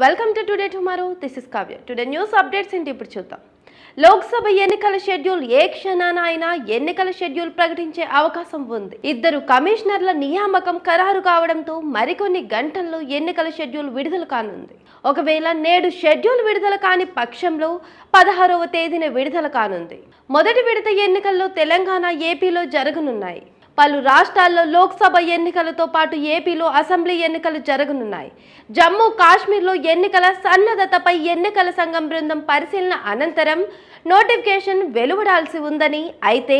Welcome to today tomorrow this is Kavya today news updates ఏంటి ఇప్పుడు చూద్దాం. లోక్సభ ఎన్నికల షెడ్యూల్ ఏ క్షణాన అయినా ఎన్నికల షెడ్యూల్ ప్రకటించే అవకాశం ఉంది. ఇద్దరు కమిషనర్ల నియామకం ఖరారు కావడంతో మరికొన్ని గంటల్లో ఎన్నికల షెడ్యూల్ విడుదల కానుంది. ఒకవేళ నేడు షెడ్యూల్ విడుదల కాని పక్షంలో పదహారవ తేదీన విడుదల కానుంది. మొదటి విడత ఎన్నికల్లో తెలంగాణ ఏపీలో జరగనున్నాయి. పలు రాష్ట్రాల్లో లోక్సభ ఎన్నికలతో పాటు ఏపీలో అసెంబ్లీ ఎన్నికలు జరగనున్నాయి. జమ్మూ కాశ్మీర్లో ఎన్నికల సన్నద్ధతపై ఎన్నికల సంఘం బృందం పరిశీలన అనంతరం నోటిఫికేషన్ వెలువడాల్సి ఉందని. అయితే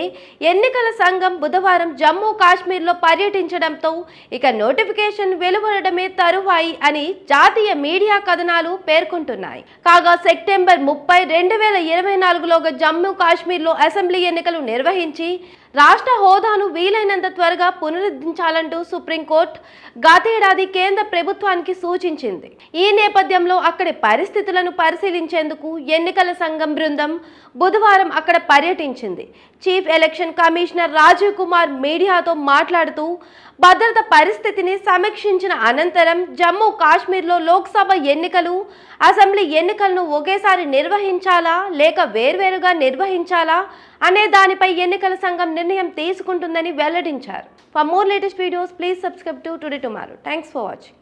ఎన్నికల సంఘం బుధవారం జమ్మూ కాశ్మీర్లో పర్యటించడంతో ఇక నోటిఫికేషన్ వెలువడమే తరువాయి అని జాతీయ మీడియా కథనాలు పేర్కొంటున్నాయి. కాగా సెప్టెంబర్ ముప్పై రెండు వేల ఇరవై నాలుగులోగా జమ్మూ కాశ్మీర్లో అసెంబ్లీ ఎన్నికలు నిర్వహించి రాష్ట్ర హోదాను వీలైనంత త్వరగా పునరుద్ధరించాలంటూ సుప్రీంకోర్టు గతేడాది కేంద్ర ప్రభుత్వానికి సూచించింది. ఈ నేపథ్యంలో అక్కడి పరిస్థితులను పరిశీలించేందుకు ఎన్నికల సంఘం బృందం బుధవారం అక్కడ పర్యటించింది. Chief election commissioner Rajiv Kumar మీడియాతో మాట్లాడుతూ భద్రత పరిస్థితిని సమీక్షించిన అనంతరం జమ్మూ కాశ్మీర్లో లోక్సభ ఎన్నికలు అసెంబ్లీ ఎన్నికలను ఒకేసారి నిర్వహించాలా లేక వేర్వేరుగా నిర్వహించాలా అనే దానిపై ఎన్నికల సంఘం నిర్ణయం తీసుకుంటుందని వెల్లడించారు. For more latest videos please subscribe to today tomorrow thanks for watching